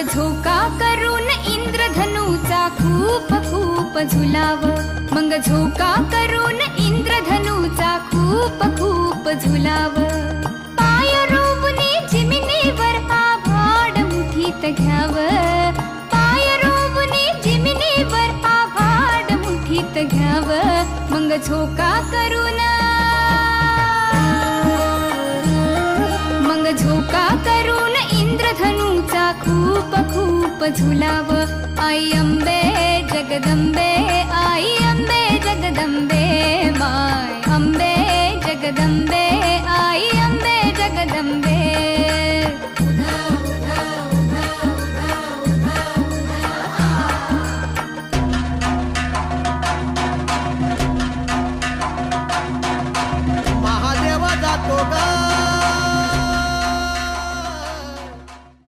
झोका करून इंद्रधनुचा खूप खूप झुलाव. मग झोका करून इंद्रधनुचा खूप खूप झुलाव. पाय रोवणे जिमिनीवर आभाड मुठीत घ्याव. पाय रोवणे जिमिनीवर आभाड मुठीत घ्याव. मग झोका करून खूप झुलाव आई अंबे जगदंबे